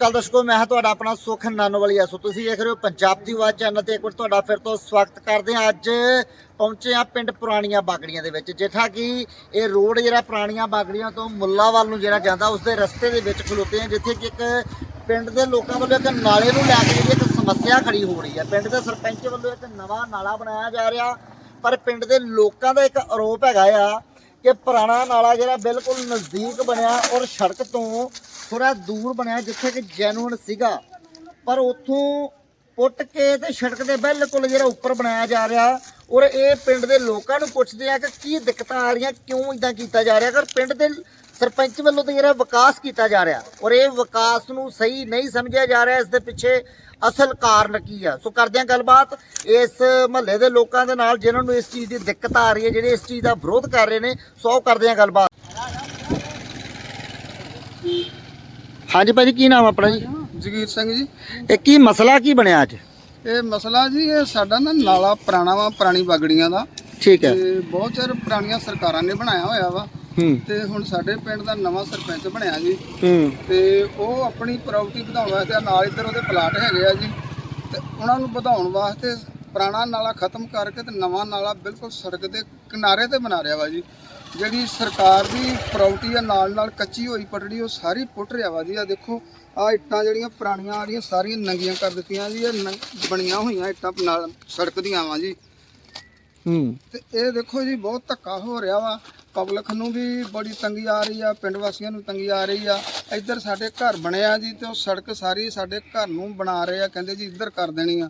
ਕੱਲ ਦਰਸ਼ਕੋ ਮੈਂ ਹਾਂ ਤੁਹਾਡਾ ਆਪਣਾ ਸੁਖ ਨਾਨੋਵਾਲੀਆ। ਸੋ ਤੁਸੀਂ ਦੇਖ ਰਹੇ ਹੋ ਪੰਜਾਬ ਦੀ ਆਵਾਜ਼ ਚੈਨਲ ਤੇ। ਇੱਕ ਵਾਰ ਤੁਹਾਡਾ ਫਿਰ ਤੋਂ ਸਵਾਗਤ ਕਰਦੇ ਹਾਂ। ਅੱਜ ਪਹੁੰਚੇ ਆ ਪਿੰਡ ਪੁਰਾਣੀਆਂ ਬਾਗੜੀਆਂ ਦੇ ਵਿੱਚ ਜਿੱਥਾ ਕਿ ਇਹ ਰੋਡ ਜਿਹੜਾ ਪੁਰਾਣੀਆਂ ਬਾਗੜੀਆਂ ਤੋਂ ਮੁੱਲਾਵਾਲ ਨੂੰ ਜਿਹੜਾ ਜਾਂਦਾ ਉਸ ਦੇ ਰਸਤੇ ਦੇ ਵਿੱਚ ਖਲੋਤੇ ਆ ਜਿੱਥੇ ਕਿ ਇੱਕ ਪਿੰਡ ਦੇ ਲੋਕਾਂ ਵੱਲੋਂ ਇੱਕ ਨਾਲੇ ਨੂੰ ਲੈ ਕੇ ਜਿਹੜੀ ਇੱਕ ਸਮੱਸਿਆ ਖੜੀ ਹੋ ਰਹੀ ਹੈ। ਪਿੰਡ ਦੇ ਸਰਪੰਚ ਵੱਲੋਂ ਇੱਕ ਨਵਾਂ ਨਾਲਾ ਬਣਾਇਆ ਜਾ ਰਿਹਾ, ਪਰ ਪਿੰਡ ਦੇ ਲੋਕਾਂ ਦਾ ਇੱਕ ਆਰੋਪ ਹੈਗਾ ਆ ਕਿ ਪੁਰਾਣਾ ਨਾਲਾ ਜਿਹੜਾ ਬਿਲਕੁਲ ਨਜ਼ਦੀਕ ਬਣਿਆ ਔਰ ਸੜਕ ਤੋਂ ਥੋੜਾ ਦੂਰ ਬਣਿਆ ਜਿੱਥੇ ਕਿ ਜੈਨੂਨ ਸੀਗਾ। ਪਰ ਉੱਥੋਂ ਪੁੱਟ ਕੇ ਤੇ ਸੜਕ ਦੇ ਬਿਲਕੁਲ ਜਿਹੜਾ ਉੱਪਰ ਬਣਾਇਆ ਜਾ ਰਿਹਾ, ਔਰ ਇਹ ਪਿੰਡ ਦੇ ਲੋਕਾਂ ਨੂੰ ਪੁੱਛਦੇ ਆ ਕਿ ਕੀ ਦਿੱਕਤਾਂ ਆ ਰਹੀਆਂ, ਕਿਉਂ ਇਦਾਂ ਕੀਤਾ ਜਾ ਰਿਹਾ, ਅਗਰ ਪਿੰਡ ਦੇ ਸਰਪੰਚ ਵੱਲੋਂ ਤਾਂ ਜਿਹੜਾ ਵਿਕਾਸ ਕੀਤਾ ਜਾ ਰਿਹਾ, ਔਰ ਇਹ ਵਿਕਾਸ ਨੂੰ ਸਹੀ ਨਹੀਂ ਸਮਝਿਆ ਜਾ ਰਿਹਾ, ਇਸ ਦੇ ਪਿੱਛੇ ਅਸਲ ਕਾਰਨ ਕੀ ਆ? ਸੋ ਕਰਦੇ ਹਾਂ ਗੱਲਬਾਤ। ਇਸ ਮਹੱਲੇ ਦੇ ਲੋਕਾਂ ਦੇ ਨਾਲ ਜਿਨ੍ਹਾਂ ਨੂੰ ਇਸ ਚੀਜ਼ ਦੀ ਦਿੱਕਤ ਆ ਰਹੀ ਹੈ, ਜਿਹੜੇ ਇਸ ਚੀਜ਼ ਦਾ ਵਿਰੋਧ ਕਰ ਰਹੇ ਨੇ, ਸੋ ਕਰਦੇ ਹਾਂ ਗੱਲਬਾਤ। ਹਾਂਜੀ ਭਾਜੀ ਕੀ ਨਾਮ ਆਪਣਾ ਜੀ? ਜਗੀਰ ਸਿੰਘ ਜੀ। ਇਹ ਕੀ ਮਸਲਾ ਕੀ ਬਣਿਆ ਅੱਜ? ਇਹ ਮਸਲਾ ਜੀ ਇਹ ਸਾਡਾ ਨਾ ਨਾਲਾ ਪੁਰਾਣਾ ਵਾ ਪੁਰਾਣੀ ਬਾਗੜੀਆਂ ਦਾ। ਠੀਕ ਹੈ। ਤੇ ਬਹੁਤ ਚਿਰ ਪੁਰਾਣੀਆਂ ਸਰਕਾਰਾਂ ਨੇ ਬਣਾਇਆ ਹੋਇਆ ਵਾ। ਹੂੰ। ਤੇ ਹੁਣ ਸਾਡੇ ਪਿੰਡ ਦਾ ਨਵਾਂ ਸਰਪੰਚ ਬਣਿਆ ਜੀ। ਹੂੰ। ਤੇ ਉਹ ਆਪਣੀ ਪ੍ਰਾਪਰਟੀ ਵਧਾਉਣ ਵਾਸਤੇ ਨਾਲ ਇੱਧਰ ਉਹਦੇ ਪਲਾਟ ਹੈਗੇ ਆ ਜੀ। ਤੇ ਉਹਨਾਂ ਨੂੰ ਵਧਾਉਣ ਵਾਸਤੇ ਪੁਰਾਣਾ ਨਾਲਾ ਖਤਮ ਕਰਕੇ ਤੇ ਨਵਾਂ ਨਾਲਾ ਬਿਲਕੁਲ ਸੜਕ ਦੇ ਕਿਨਾਰੇ ਤੇ ਬਣਾ ਰਿਹਾ ਵਾ ਜੀ। ਜਿਹੜੀ ਸਰਕਾਰ ਦੀ ਪ੍ਰਾਪਰਟੀ ਆ ਨਾਲ ਨਾਲ ਕੱਚੀ ਹੋਈ ਪਟੜੀ ਉਹ ਸਾਰੀ ਪੁੱਟ ਰਿਹਾ ਵਾ ਜੀ। ਆ ਦੇਖੋ ਆ ਇੱਟਾਂ ਜਿਹੜੀਆਂ ਪੁਰਾਣੀਆਂ ਆ ਰਹੀਆਂ ਸਾਰੀਆਂ ਨੰਗੀਆਂ ਕਰ ਦਿੱਤੀਆਂ ਜੀ। ਇਹ ਬਣੀਆਂ ਹੋਈਆਂ ਇੱਟਾਂ ਨਾਲ ਸੜਕ ਦੀਆਂ ਵਾ ਜੀ। ਹੂੰ। ਤੇ ਇਹ ਦੇਖੋ ਜੀ ਬਹੁਤ ਧੱਕਾ ਹੋ ਰਿਹਾ ਵਾ। ਪਬਲਿਕ ਨੂੰ ਵੀ ਬੜੀ ਤੰਗੀ ਆ ਰਹੀ ਆ ਪਿੰਡ ਵਾਸੀਆਂ ਨੂੰ ਤੰਗੀ ਆ ਰਹੀ ਆ। ਇੱਧਰ ਸਾਡੇ ਘਰ ਬਣਿਆ ਜੀ ਤੇ ਉਹ ਸੜਕ ਸਾਰੀ ਸਾਡੇ ਘਰ ਨੂੰ ਬਣਾ ਰਹੇ ਆ ਕਹਿੰਦੇ ਜੀ ਇੱਧਰ ਕਰ ਦੇਣੀ ਆ।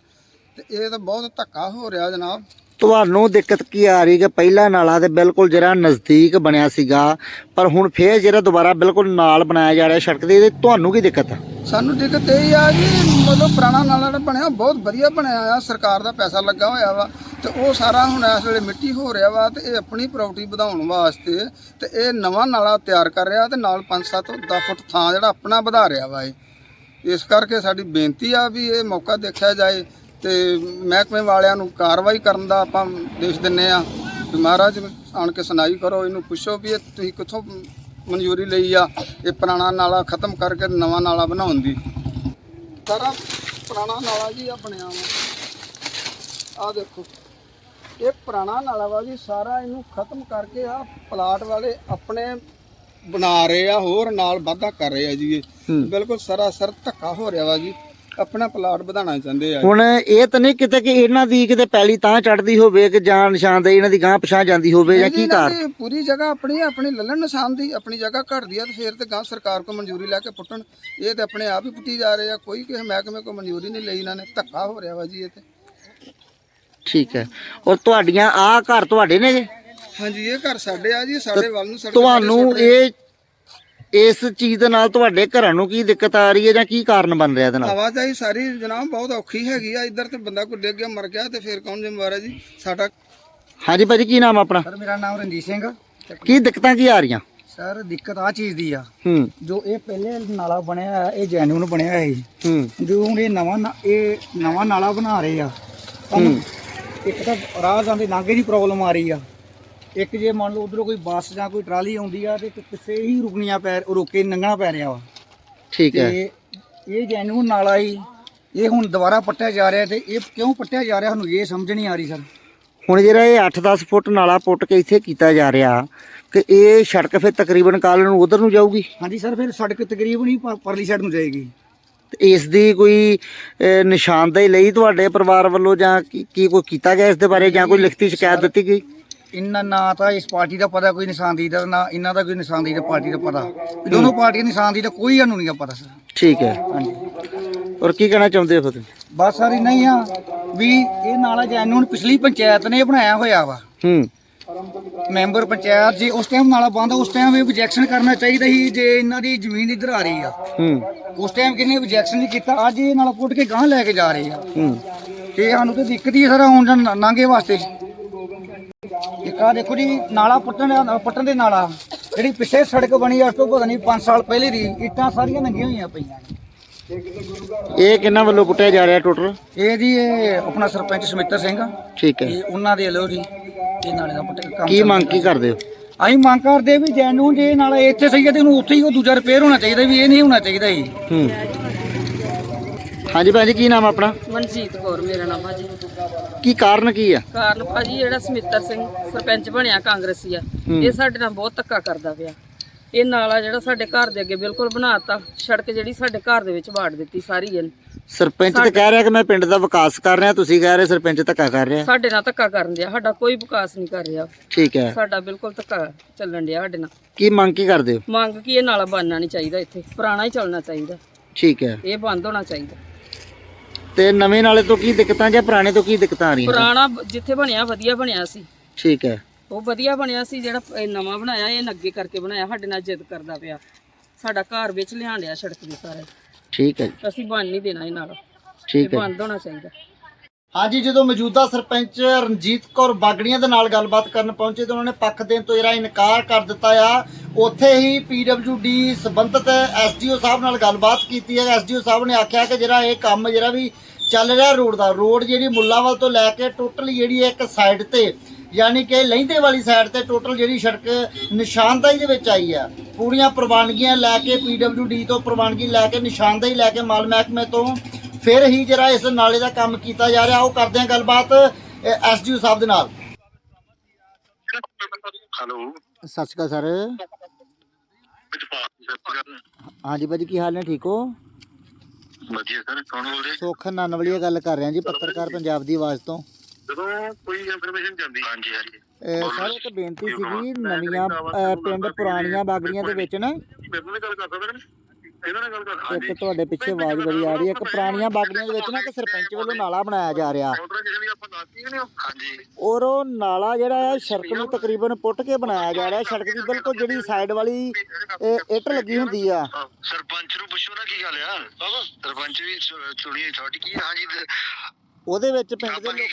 ਤੇ ਇਹ ਤਾਂ ਬਹੁਤ ਧੱਕਾ ਹੋ ਰਿਹਾ ਜਨਾਬ। ਤੁਹਾਨੂੰ ਦਿੱਕਤ ਕੀ ਆ ਰਹੀ ਕਿ ਪਹਿਲਾ ਨਾਲਾ ਤੇ ਬਿਲਕੁਲ ਜਿਹੜਾ ਨਜ਼ਦੀਕ ਬਣਿਆ ਸੀਗਾ, ਪਰ ਹੁਣ ਫੇਰ ਜਿਹੜਾ ਦੁਬਾਰਾ ਬਿਲਕੁਲ ਨਾਲ ਬਣਾਇਆ ਜਾ ਰਿਹਾ ਸੜਕ ਦੇ ਇਹਦੇ ਤੁਹਾਨੂੰ ਕੀ ਦਿੱਕਤ ਆ? ਸਾਨੂੰ ਦਿੱਕਤ ਇਹ ਆ ਕਿ ਮਤਲਬ ਪੁਰਾਣਾ ਨਾਲਾ ਜਿਹੜਾ ਬਣਿਆ, ਬਹੁਤ ਵਧੀਆ ਬਣਿਆ ਆ, ਸਰਕਾਰ ਦਾ ਪੈਸਾ ਲੱਗਾ ਹੋਇਆ ਵਾ, ਤੇ ਉਹ ਸਾਰਾ ਹੁਣ ਇਸ ਵੇਲੇ ਮਿੱਟੀ ਹੋ ਰਿਹਾ ਵਾ, ਤੇ ਇਹ ਆਪਣੀ ਪ੍ਰਾਪਰਟੀ ਵਧਾਉਣ ਵਾਸਤੇ, ਤੇ ਇਹ ਨਵਾਂ ਨਾਲਾ ਤਿਆਰ ਕਰ ਰਿਹਾ, ਤੇ ਨਾਲ 5-7 10 ਫੁੱਟ ਥਾਂ ਜਿਹੜਾ ਆਪਣਾ ਵਧਾ ਰਿਹਾ ਵਾ ਇਹ। ਇਸ ਕਰਕੇ ਸਾਡੀ ਬੇਨਤੀ ਆ ਵੀ ਇਹ ਮੌਕਾ ਦੇਖਿਆ ਜਾਏ ਤੇ ਮਹਿਕਮੇ ਵਾਲਿਆਂ ਨੂੰ ਕਾਰਵਾਈ ਕਰਨ ਦਾ ਆਪਾਂ ਦੇਸ਼ ਦਿੰਨੇ ਆ ਵੀ ਮਹਾਰਾਜ ਆਣ ਕੇ ਸੁਣਾਈ ਕਰੋ ਇਹਨੂੰ ਪੁੱਛੋ ਵੀ ਇਹ ਤੁਸੀਂ ਕਿੱਥੋਂ ਮਨਜ਼ੂਰੀ ਲਈ ਆ ਇਹ ਪੁਰਾਣਾ ਨਾਲਾ ਖਤਮ ਕਰਕੇ ਨਵਾਂ ਨਾਲਾ ਬਣਾਉਣ ਦੀ। ਸਾਰਾ ਪੁਰਾਣਾ ਨਾਲਾ ਜੀ ਆ ਬਣਿਆ ਵਾ। ਆ ਦੇਖੋ ਇਹ ਪੁਰਾਣਾ ਨਾਲਾ ਵਾ ਜੀ ਸਾਰਾ ਇਹਨੂੰ ਖਤਮ ਕਰਕੇ ਆ ਪਲਾਟ ਵਾਲੇ ਆਪਣੇ ਬਣਾ ਰਹੇ ਆ ਹੋਰ ਨਾਲ ਵਾਧਾ ਕਰ ਰਹੇ ਆ ਜੀ ਇਹ। ਬਿਲਕੁਲ ਸਰਾਸਰ ਧੱਕਾ ਹੋ ਰਿਹਾ ਵਾ ਜੀ। ਆਪਣਾ ਪਲਾਟ ਵਧਾਉਣਾ ਚਾਹੁੰਦੇ ਆ। ਹੁਣ ਇਹ ਤਾਂ ਨਹੀਂ ਕਿਤੇ ਕਿ ਇਹਨਾਂ ਦੀ ਕਿਤੇ ਪਹਿਲੀ ਤਾਂ ਚੜਦੀ ਹੋਵੇ ਕਿ ਜਾਂ ਨਿਸ਼ਾਨਦੇਹੀ ਇਹਨਾਂ ਦੀ ਗਾਂ ਪਛਾਣ ਜਾਂਦੀ ਹੋਵੇ ਜਾਂ ਕੀ ਇਹਨਾਂ ਕਾਰ ਦੀ ਪੂਰੀ ਜਗ੍ਹਾ ਆਪਣੀ ਆਪਣੀ ਲੱਲਣ ਨਿਸ਼ਾਨ ਦੀ ਆਪਣੀ ਜਗ੍ਹਾ ਘਟਦੀ ਆ ਤੇ ਫਿਰ ਤੇ ਗਾਂ ਸਰਕਾਰ ਕੋ ਮਨਜ਼ੂਰੀ ਲੈ ਕੇ ਪੁੱਟਣ। ਇਹ ਤੇ ਆਪਣੇ ਆਪ ਹੀ ਪੁੱਟੀ ਜਾ ਰਹੇ ਆ ਕੋਈ ਕਿਸੇ ਮਹਿਕਮੇ ਕੋ ਮਨਜ਼ੂਰੀ ਨਹੀਂ ਲਈ ਇਹਨਾਂ ਨੇ। ਧੱਕਾ ਹੋ ਰਿਹਾ ਵਾ ਜੀ ਇਹ ਤੇ। ਠੀਕ ਹੈ। ਔਰ ਤੁਹਾਡੀਆਂ ਆ ਘਰ ਤੁਹਾਡੇ ਨੇ ਜੀ ਹਾਂਜੀ ਇਹ ਘਰ ਸਾਡੇ ਆ ਜੀ ਸਾਡੇ ਵੱਲ ਨੂੰ ਸੜਕ ਤੁਹਾਨੂੰ ਇਹ ਇਸ ਚੀਜ਼ ਦੇ ਨਾਲ ਤੁਹਾਡੇ ਘਰਾਂ ਨੂੰ ਕੀ ਦਿੱਕਤ ਆ ਰਹੀ ਹੈ ਜਾਂ ਕੀ ਕਾਰਨ ਬਣ ਰਿਹਾ ਇਹਦੇ ਨਾਲ? ਆਵਾਜਾਈ ਸਾਰੀ ਜਨਾਬ ਬਹੁਤ ਔਖੀ ਹੈਗੀ ਆ। ਇੱਧਰ ਤੇ ਬੰਦਾ ਕੋਈ ਡਿੱਗ ਗਿਆ ਮਰ ਗਿਆ ਤੇ ਫਿਰ ਕੌਣ ਜ਼ਿੰਮੇਵਾਰ ਹੈ ਜੀ? ਸਾਡਾ ਹਾਂਜੀ ਭਾਜੀ ਕੀ ਨਾਮ ਆਪਣਾ? ਸਰ ਮੇਰਾ ਨਾਮ ਰਣਜੀਤ ਸਿੰਘ। ਕੀ ਦਿੱਕਤਾਂ ਕੀ ਆ ਰਹੀਆਂ? ਸਰ ਦਿੱਕਤ ਆ ਚੀਜ਼ ਦੀ ਆ। ਹੂੰ। ਜੋ ਇਹ ਪਹਿਲੇ ਨਾਲਾ ਬਣਿਆ ਹੈ, ਇਹ ਜੈਨੂਨ ਬਣਿਆ ਹੈ ਹੂੰ। ਜੋ ਹੁਣ ਇਹ ਨਵਾਂ ਨਾ- ਇਹ ਨਵਾਂ ਨਾਲਾ ਬਣਾ ਰਹੇ ਆ। ਸਾਨੂੰ ਇੱਕ ਤਾਂ ਰਾਹ ਜਾਂਦੇ ਨਾਗੇ ਦੀ ਪ੍ਰੋਬਲਮ ਆ ਰਹੀ ਆ। ਇੱਕ ਜੇ ਮੰਨ ਲਓ ਉਧਰੋਂ ਕੋਈ ਬੱਸ ਜਾਂ ਕੋਈ ਟਰਾਲੀ ਆਉਂਦੀ ਆ ਤੇ ਕਿਸੇ ਹੀ ਰੁਕਣੀਆਂ ਪੈ ਰੋਕੇ ਲੰਘਣਾ ਪੈ ਰਿਹਾ ਵਾ। ਠੀਕ ਹੈ। ਤੇ ਇਹ ਜੈਨੂਨ ਨਾਲਾ ਹੀ ਇਹ ਹੁਣ ਦੁਬਾਰਾ ਪੱਟਿਆ ਜਾ ਰਿਹਾ ਤੇ ਇਹ ਕਿਉਂ ਪੱਟਿਆ ਜਾ ਰਿਹਾ ਸਾਨੂੰ ਇਹ ਸਮਝ ਨਹੀਂ ਆ ਰਹੀ ਸਰ। ਹੁਣ ਜਿਹੜਾ ਇਹ 8-10 ਫੁੱਟ ਨਾਲਾ ਪੁੱਟ ਕੇ ਇੱਥੇ ਕੀਤਾ ਜਾ ਰਿਹਾ ਕਿ ਇਹ ਸੜਕ ਫਿਰ ਤਕਰੀਬਨ ਕੱਲ ਨੂੰ ਉਧਰ ਨੂੰ ਜਾਊਗੀ? ਹਾਂਜੀ ਸਰ ਫਿਰ ਸੜਕ ਤਕਰੀਬਨ ਹੀ ਪਰ- ਪਰਲੀ ਸਾਈਡ ਨੂੰ ਜਾਏਗੀ। ਤੇ ਇਸ ਦੀ ਕੋਈ ਨਿਸ਼ਾਨਦੇਹੀ ਲਈ ਤੁਹਾਡੇ ਪਰਿਵਾਰ ਵੱਲੋਂ ਜਾਂ ਕੀ ਕੋਈ ਕੀਤਾ ਗਿਆ ਇਸ ਦੇ ਬਾਰੇ ਜਾਂ ਕੋਈ ਲਿਖਤੀ ਸ਼ਿਕਾਇਤ ਦਿੱਤੀ ਗਈ? ਇੰਨਾ ਨਾ ਤਾਂ ਇਸ ਪਾਰਟੀ ਦਾ ਪਤਾ ਕੋਈ ਨਿਸ਼ਾਨਦੇਹੀ ਦਾ ਨਾ ਇਹਨਾਂ ਦਾ ਕੋਈ ਨਿਸ਼ਾਨਦੇਹੀ ਦਾ ਪਾਰਟੀ ਦਾ ਪਤਾ। ਇਹ ਦੋਨੋਂ ਪਾਰਟੀਆਂ ਦੀ ਦਾ ਕੋਈ ਸਾਨੂੰ ਨਹੀਂ ਪਤਾ ਸਰ। ਠੀਕ ਹੈ। ਹਾਂਜੀ। ਔਰ ਕੀ ਕਹਿਣਾ ਚਾਹੁੰਦੇ ਹੋ ਤੁਸੀਂ? ਬਸ ਸਰ ਇੰਨਾ ਹੀ ਆ ਵੀ ਇਹ ਨਾਲਾ ਜੈਨੂਨ ਪਿਛਲੀ ਪੰਚਾਇਤ ਨੇ ਬਣਾਇਆ ਹੋਇਆ ਵਾ। ਹੂੰ। ਮੈਂਬਰ ਪੰਚਾਇਤ ਜੇ ਉਸ ਟਾਈਮ ਨਾਲਾ ਬੰਦ ਉਸ ਟਾਈਮ ਇਹ objection ਕਰਨਾ ਚਾਹੀਦਾ ਸੀ ਜੇ ਇਹਨਾਂ ਦੀ ਜ਼ਮੀਨ ਇੱਧਰ ਆ ਰਹੀ ਆ। ਹੂੰ। ਉਸ ਟਾਈਮ ਕਿਸੇ ਨੇ objection ਨਹੀਂ ਕੀਤਾ ਅੱਜ ਇਹ ਨਾਲਾ ਪੁੱਟ ਕੇ ਗਾਂ ਲੈ ਕੇ ਜਾ ਰਹੇ ਆ। ਹੂੰ। ਤੇ ਸਾਨੂੰ ਤੇ ਦਿੱਕਤ ਹੀ ਹੈ ਸਰ ਆਉਣ ਜਾਣ ਨਾਂਗੇ ਵਾਸਤੇ। ਇੱਕ ਆ ਦੇਖੋ ਜੀ ਨਾਲਾ ਪੁੱਟਣ ਦਾ ਪੁੱਟਣ ਦੇ ਨਾਲਾ। ਜਿਹੜੀ ਪਿੱਛੇ ਸੜਕ ਬਣੀ ਆ ਉਸ ਤੋਂ ਪਤਾ ਨਹੀਂ 5 ਸਾਲ ਪਹਿਲੇ ਦੀ ਇੱਟਾਂ ਸਾਰੀਆਂ ਨੰਗੀਆਂ ਹੋਈਆਂ ਪਈਆਂ ਨੇ। ਇਹ ਕਿੰਨਾ ਵੱਲੋਂ ਪੁੱਟਿਆ ਜਾ ਰਿਹਾ ਟੋਟਲ ਇਹ ਜੀ ਇਹ ਆਪਣਾ ਸਰਪੰਚ ਸਮਿੱਤਰ ਸਿੰਘ ਠੀਕ ਹੈ। ਇਹ ਉਹਨਾਂ ਦੇ ਲੋ ਜੀ ਇਹ ਨਾਲੇ ਦਾ ਪੁੱਟ ਕੰਮ ਕੀ ਮੰਗ ਕੀ ਕਰਦੇ ਹੋ? ਅਸੀਂ ਮੰਗ ਕਰਦੇ ਵੀ ਜੈਨੂੰ ਜੇ ਨਾਲ ਇੱਥੇ ਸਹੀ ਹੈ ਤੇ ਉਹਨੂੰ ਉੱਥੇ ਹੀ ਉਹ ਦੂਜਾ ਰਿਪੇਅਰ ਹੋਣਾ ਚਾਹੀਦਾ ਵੀ ਇਹ ਨਹੀਂ ਹੋਣਾ ਚਾਹੀਦਾ ਜੀ। ਹੂੰ। ਹਾਂਜੀ ਭੈਣ ਜੀ ਕੀ ਨਾਮ ਆਪਣਾ? ਮਨਜੀਤ ਕੌਰ ਮੇਰਾ ਨਾਮ ਭਾਜੀ। ਕੀ ਕਾਰਨ ਕੀ ਆ? ਕਾਰਨ ਭਾਜੀ ਜਿਹੜਾ ਸਮਿੱਤਰ ਸਿੰਘ ਸਰਪੰਚ ਬਣਿਆ ਕਾਂਗਰਸੀ ਆ। ਇਹ ਸਾਡੇ ਨਾਲ ਬਹੁਤ ਧੱਕਾ ਕਰਦਾ ਪਿਆ। ਇਹ ਨਾਲਾ ਜਿਹੜਾ ਸਾਡੇ ਘਰ ਦੇ ਅੱਗੇ ਬਿਲਕੁਲ ਬਣਾਤਾ ਸੜਕ ਜਿਹੜੀ ਸਾਡੇ ਘਰ ਦੇ ਵਿੱਚ ਵਾੜ ਦਿੱਤੀ ਸਾਰੀ ਇਹਨੇ। ਸਰਪੰਚ ਤੇ ਕਹਿ ਰਿਹਾ ਕਿ ਮੈਂ ਪਿੰਡ ਦਾ ਵਿਕਾਸ ਕਰ ਰਿਹਾ ਤੁਸੀਂ ਕਹਿ ਰਹੇ ਸਰਪੰਚ ਧੱਕਾ ਕਰ ਰਿਹਾ। ਸਾਡੇ ਨਾਲ ਧੱਕਾ ਕਰਨ ਦਿਆ ਸਾਡਾ ਕੋਈ ਵਿਕਾਸ ਨਹੀਂ ਕਰ ਰਿਹਾ। ਠੀਕ ਹੈ। ਸਾਡਾ ਬਿਲਕੁਲ ਧੱਕਾ ਚੱਲਣ ਡਿਆ ਸਾਡੇ ਨਾਲ। ਕੀ ਮੰਗ ਕੀ ਕਰਦੇ ਹੋ? ਮੰਗ ਕੀ ਇਹ ਨਾਲਾ ਬਣਨਾ ਨਹੀਂ ਚਾਹੀਦਾ ਇੱਥੇ ਪੁਰਾਣਾ ਹੀ ਚੱਲਣਾ ਚਾਹੀਦਾ। ਠੀਕ ਹੈ। ਇਹ ਬੰਦ ਹੋਣਾ ਚਾਹੀਦਾ। ਤੇ ਨਵੇਂ ਨਾਲੇ ਤੋਂ ਕੀ ਦਿੱਕਤਾਂ ਜਾਂ ਪੁਰਾਣੇ ਤੋਂ ਕੀ ਦਿੱਕਤਾਂ ਆ ਰਹੀਆਂ ਪੁਰਾਣਾ ਬ- ਜਿੱਥੇ ਬਣਿਆ ਵਧੀਆ ਬਣਿਆ ਸੀ। ਠੀਕ ਹੈ। ਉਹ ਵਧੀਆ ਬਣਿਆ ਸੀ ਜਿਹੜਾ ਇਹ ਨਵਾਂ ਬਣਾਇਆ ਇਹ ਅੱਗੇ ਕਰਕੇ ਬਣਾਇਆ ਸਾਡੇ ਨਾਲ ਜਿੱਦ ਕਰਦਾ ਪਿਆ। ਸਾਡਾ ਘਰ ਵਿੱਚ ਲਿਆਣ ਡਿਆ ਸੜਕ ਦੇ ਸਾਰੇ। ਠੀਕ ਹੈ ਅਸੀਂ ਬਣ ਨਹੀਂ ਦੇਣਾ ਇਹ ਨਾਲ ਇਹ ਠੀਕ ਹੈ। ਬੰਦ ਹੋਣਾ ਚਾਹੀਦਾ। ਹਾਂਜੀ ਜਦੋਂ ਮੌਜੂਦਾ ਸਰਪੰਚ ਰਣਜੀਤ ਕੌਰ ਬਾਗੜੀਆਂ ਦੇ ਨਾਲ ਗੱਲਬਾਤ ਕਰਨ ਪਹੁੰਚੇ ਤਾਂ ਉਹਨਾਂ ਨੇ ਪੱਖ ਦੇਣ ਤੋਂ ਜਿਹੜਾ ਇਨਕਾਰ ਕਰ ਦਿੱਤਾ ਆ। ਉੱਥੇ ਹੀ ਪੀਡਬਲਯੂਡੀ ਸੰਬੰਧਤ ਐਸਡੀਓ ਸਾਹਿਬ ਨਾਲ ਗੱਲਬਾਤ ਕੀਤੀ ਹੈ। ਐਸਡੀਓ ਸਾਹਿਬ ਨੇ ਆਖਿਆ ਕਿ ਜਿਹੜਾ ਇਹ ਕੰਮ ਜਿਹੜਾ ਵੀ ਚੱਲ ਰਿਹਾ ਰੋਡ ਦਾ। ਰੋਡ ਜਿਹੜੀ ਮੁੱਲਾਵਾਲ ਤੋਂ ਲੈ ਕੇ ਟੋਟਲ ਜਿਹੜੀ ਇੱਕ ਸਾਈਡ ਤੇ ਯਾਨੀ ਕਿ ਲਹਿੰਦੇ ਵਾਲੀ ਸਾਈਡ ਤੇ ਟੋਟਲ ਜਿਹੜੀ ਸੜਕ ਨਿਸ਼ਾਨਦਾਈ ਦੇ ਵਿੱਚ ਆਈ ਆ ਪੂਰੀਆਂ ਪ੍ਰਵਾਨਗੀਆਂ ਲੈ ਕੇ ਪੀਡਬਲਯੂਡੀ ਤੋਂ ਪ੍ਰਵਾਨਗੀ ਲੈ ਕੇ ਨਿਸ਼ਾਨਦਾਈ ਲੈ ਕੇ ਮਾਲ ਮਹਿਕਮੇ ਤੋਂ ਫਿਰ ਹੀ ਜਿਹੜਾ ਇਸ ਨਾਲੇ ਦਾ ਕੰਮ ਕੀਤਾ ਜਾ ਰਿਹਾ। ਉਹ ਕਰਦੇ ਹਾਂ ਗੱਲਬਾਤ ਐਸਡੀਓ ਸਾਹਿਬ ਦੇ ਨਾਲ। ਹੈਲੋ। ਸਤਿ ਸ਼੍ਰੀ ਅਕਾਲ ਸਰ। ਹਾਂਜੀ ਭਾਜੀ ਕੀ ਹਾਲ ਨੇ? ਠੀਕ ਹੋ? ਵਧੀਆ ਸਰ ਕੌਣ ਬੋਲਦੇ ਸੁੱਖ ਨਾਨਵਲੀਆ ਗੱਲ ਕਰ ਰਿਹਾ ਜੀ ਪੱਤਰਕਾਰ ਪੰਜਾਬ ਦੀ ਆਵਾਜ਼ ਤੋਂ। ਜਦੋਂ ਕੋਈ ਇਨਫੋਰਮੇਸ਼ਨ ਜਾਂਦੀ। ਹਾਂਜੀ ਹਾਂਜੀ। ਸਰ ਇੱਕ ਬੇਨਤੀ ਸੀਗੀ ਨਵੀਆਂ ਪਿੰਡ ਪੁਰਾਣੀਆਂ ਬਾਗੜੀਆਂ ਦੇ ਵਿੱਚ ਨਾ ਮੇਰੇ ਨਾਲ ਗੱਲ ਕਰ ਸਕਦੇ ਨੇ ਇਹਨਾਂ ਨਾਲ ਗੱਲ ਕਰ ਹਾਂਜੀ। ਇੱਕ ਤੁਹਾਡੇ ਪਿੱਛੇ ਆਵਾਜ਼ ਬੜੀ ਆ ਰਹੀ ਹੈ ਇੱਕ ਪੁਰਾਣੀਆਂ ਬਾਗੜੀਆਂ ਦੇ ਵਿੱਚ ਨਾ ਇੱਕ ਸਰਪੰਚ ਵੱਲੋਂ ਨਾਲਾ ਬਣਾਇਆ ਜਾ ਰਿਹਾ। ਕਾਊਂਟਰ ਕਿਸੇ ਵੀ ਆਪਾਂ ਦੱਸ ਨਹੀਂ ਹਾਂਜੀ। ਔਰ ਉਹ ਨਾਲਾ ਜਿਹੜਾ ਹੈ ਸੜਕ ਨੂੰ ਤਕਰੀਬਨ ਪੁੱਟ ਕੇ ਬਣਾਇਆ ਜਾ ਰਿਹਾ ਸੜਕ ਦੀ ਬਿਲਕੁਲ ਜਿਹੜੀ ਸਾਈਡ ਵਾਲੀ ਇਹ ਇੱਟ ਲੱਗੀ ਹੁੰਦੀ ਆ। ਸਰਪੰਚ ਨੂੰ ਪੁੱਛੋ ਨਾ ਕੀ ਗੱਲ ਆ। ਸਰਪੰਚ ਵੀ ਸੁਣੀ ਥੋੜੀ ਕੀ ਹਾਂਜੀ ਉਹਦੇ ਵਿੱਚ ਪਿੰਡ ਦੇ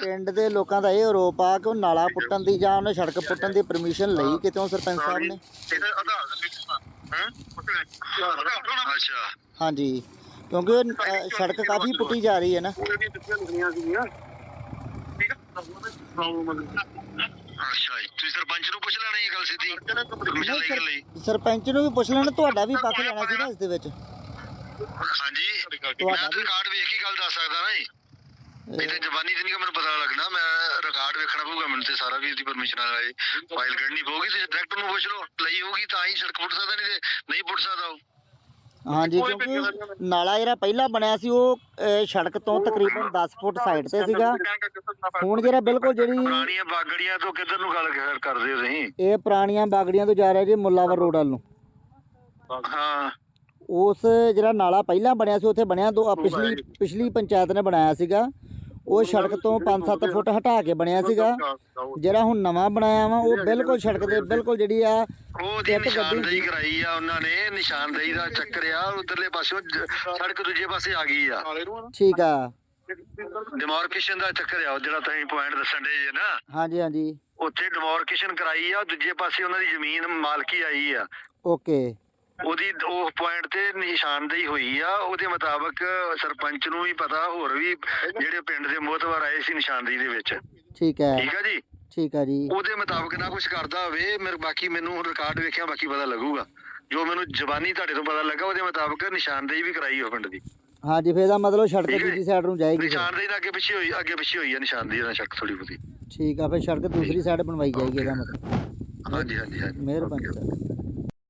ਪਿੰਡ ਦੇ ਲੋਕਾਂ ਦਾ ਇਹ ਆਰੋਪ ਆ ਕਿ ਉਹ ਨਾਲਾ ਪੁੱਟਣ ਦੀ ਜਾਂ ਉਹਨੇ ਸੜਕ ਪੁੱਟਣ ਦੀ ਪਰਮਿਸ਼ਨ ਲਈ ਕਿਤੋਂ ਸਰਪੰਚ ਸਾਹਿਬ ਨੇ। ਅੱਛਾ। ਹਾਂਜੀ। ਕਿਉਂਕਿ ਉਹ, ਸੜਕ ਕਾਫੀ ਪੁੱਟੀ ਜਾ ਰਹੀ ਹੈ ਨਾ। ਉਹਨੇ ਵੀ ਦਿੱਤੀਆਂ ਲਿਖੀਆਂ ਸੀਗੀਆਂ ਠੀਕ ਆ ਅੱਛਾ ਜੀ। ਤੁਸੀਂ ਸਰਪੰਚ ਨੂੰ ਪੁੱਛ ਲੈਣਾ ਇਹ ਗੱਲ ਸਿੱਧੀ? ਪਰਮਿਸ਼ਨ ਲਈ ਗੱਲ। ਲਈ ਸਰਪੰਚ ਨੂੰ ਵੀ ਪੁੱਛ ਲੈਣ ਤੁਹਾਡਾ ਵੀ ਪੱਖ ਲੈਣਾ ਸੀ ਨਾ ਇਸ ਦੇ ਵਿੱਚ। ਹਾਂਜੀ। ਮੈਂ ਤੁਹਾਡਾ ਵੀ- ਰਿਕਾਰਡ ਵੇਖ ਕੇ ਗੱਲ ਦੱਸ ਸਕਦਾ ਨਾ ਜੀ। ਨਹੀਂ ਤੇ ਜ਼ਬਾਨੀ ਤੇ ਨਹੀਂ ਮੈਨੂੰ ਪਤਾ ਲੱਗਣਾ ਮੈਂ ਰਿਕਾਰਡ ਵੇਖਣਾ ਪਊਗਾ ਮੈਨੂੰ ਤੇ ਸਾਰਾ ਵੀ ਇਹਦੀ ਪਰਮਿਸ਼ਨ ਨਾਲ ਆਏ। ਫਾਈਲ ਕੱਢਣੀ ਪਊਗੀ ਤੇ ਡਾਇਰੈਕਟ ਨੂੰ ਪੁੱਛ ਲਓ ਲਈ ਹੋਊਗੀ ਤਾਂ ਹੀ ਸੜਕ ਪੁੱਟ ਸਕਦਾ ਨਹੀਂ ਤੇ ਨਹੀਂ ਪੁੱਟ ਸਕਦਾ ਉਹ। ਹਾਂਜੀ ਕਿਉਂਕਿ ਨਾਲਾ ਜਿਹੜਾ ਪਹਿਲਾਂ ਬਣਿਆ ਸੀ ਉਹ ਅਹ, ਸੜਕ ਤੋਂ ਤਕਰੀਬਨ 10 ਫੁੱਟ ਸਾਈਡ ਤੇ ਸੀਗਾ। ਹੁਣ ਜਿਹੜਾ ਬਿਲਕੁਲ ਜਿਹੜੀ ਪੁਰਾਣੀਆਂ ਬਾਗੜੀਆਂ ਤੋਂ ਕਿੱਧਰ ਨੂੰ ਗੱਲ ਕਰ- ਕਰਦੇ ਹੋ ਤੁਸੀਂ? ਇਹ ਪੁਰਾਣੀਆਂ ਬਾਗੜੀਆਂ ਤੋਂ ਜਾ ਰਿਹਾ ਜੀ ਮੁੱਲਾਵਰ ਰੋਡ ਵੱਲ ਨੂੰ। ਹਾਂ। ਉਸ ਜਿਹੜਾ ਨਾਲਾ ਪਹਿਲਾਂ ਬਣਿਆ ਸੀ ਉੱਥੇ ਬਣਿਆ ਦੋ ਪਿਛਲੀ ਪਿਛਲੀ ਪੰਚਾਇਤ ਨੇ ਬਣਾਇਆ ਸੀਗਾ। ਉਹ ਸੜਕ ਤੋਂ 5-7 ਫੁੱਟ ਹਟਾ ਕੇ ਬਣਿਆ ਸੀਗਾ। ਜਿਹੜਾ ਹੁਣ ਨਵਾਂ ਬਣਾਇਆ ਵਾ ਉਹ ਬਿਲਕੁਲ ਸੜਕ ਦੇ ਬਿਲਕੁਲ ਜਿਹੜੀ ਆ ਉਹਦੀ ਕਿੱਟ ਗੱਡੀ ਨਿਸ਼ਾਨਦੇਹੀ ਕਰਾਈ ਆ ਉਹਨਾਂ ਨੇ ਨਿਸ਼ਾਨਦੇਹੀ ਦਾ ਚੱਕਰ ਆ ਉਧਰਲੇ ਪਾਸਿਓਂ ਜ- ਸੜਕ ਦੂਜੇ ਪਾਸੇ ਆ ਗਈ ਆ। ਠੀਕ ਆ। ਡਿਮਾਰਕੇਸ਼ਨ ਦਾ ਚੱਕਰ ਆ ਜਿਹੜਾ ਤੁਸੀਂ ਪੁਆਇੰਟ ਦੱਸਣ ਦੇ ਜੇ ਨਾ। ਹਾਂਜੀ ਹਾਂਜੀ। ਉੱਥੇ ਡਿਮਾਰਕੇਸ਼ਨ ਕਰਾਈ ਆ ਦੂਜੇ ਪਾਸੇ ਉਹਨਾਂ ਦੀ ਜ਼ਮੀਨ ਮਾਲਕੀ ਆਈ ਆ। ਓਕੇ। ਉਹਦੀ ਉਹ ਪੁਆਇੰਟ ਤੇ ਨਿਸ਼ਾਨਦੇਹੀ ਹੋਈ ਆ। ਉਹਦੇ ਮੁਤਾਬਕ ਸਰਪੰਚ ਨੂੰ ਵੀ ਪਤਾ ਹੋਰ ਵੀ ਜਿਹੜੇ ਪਿੰਡ ਦੇ ਮੋਹਤਵਾਰ ਆਏ ਸੀ ਨਿਸ਼ਾਨਦੇਹੀ ਦੇ ਵਿੱਚ। ਠੀਕ ਹੈ। ਠੀਕ ਆ ਜੀ? ਠੀਕ ਆ ਜੀ। ਉਹਦੇ ਮੁਤਾਬਕ ਨਾ ਕੁਝ ਕਰਦਾ ਹੋਵੇ ਮੇਰੇ ਬਾਕੀ ਮੈਨੂੰ ਰਿਕਾਰਡ ਵੇਖਿਆ ਬਾਕੀ ਪਤਾ ਲੱਗੂਗਾ। ਜੋ ਮੈਨੂੰ ਜ਼ਬਾਨੀ ਤੁਹਾਡੇ ਤੋਂ ਪਤਾ ਲੱਗਾ ਉਹਦੇ ਮੁਤਾਬਕ ਨਿਸ਼ਾਨਦੇਹੀ ਵੀ ਕਰਾਈ ਉਹ ਪਿੰਡ ਦੀ। ਹਾਂਜੀ ਫੇਰ ਦਾ ਮਤਲਬ ਸੜਕ ਹੈ ਦੂਜੀ ਸਾਈਡ ਨੂੰ ਜਾਏਗੀ। ਨਿਸ਼ਾਨਦੇਹੀ ਤਾਂ ਅੱਗੇ ਪਿੱਛੇ ਹੋਈ ਅੱਗੇ ਪਿੱਛੇ ਹੋਈ ਆ ਨਿਸ਼ਾਨਦੇਹੀ ਦਾ ਸ਼ੱਕ ਥੋੜੀ ਬਹੁਤੀ। ਠੀਕ ਆ ਫਿਰ ਸੜਕ ਦੂਸਰੀ ਸਾਈਡ ਬਣਵਾਈ ਜਾਏਗੀ ਇਹਦਾ ਮਤਲਬ। ਹਾਂਜੀ ਹਾਂਜੀ ਹਾਂਜੀ। ਮਿਹਰਬਾਨੀ ਸਰ।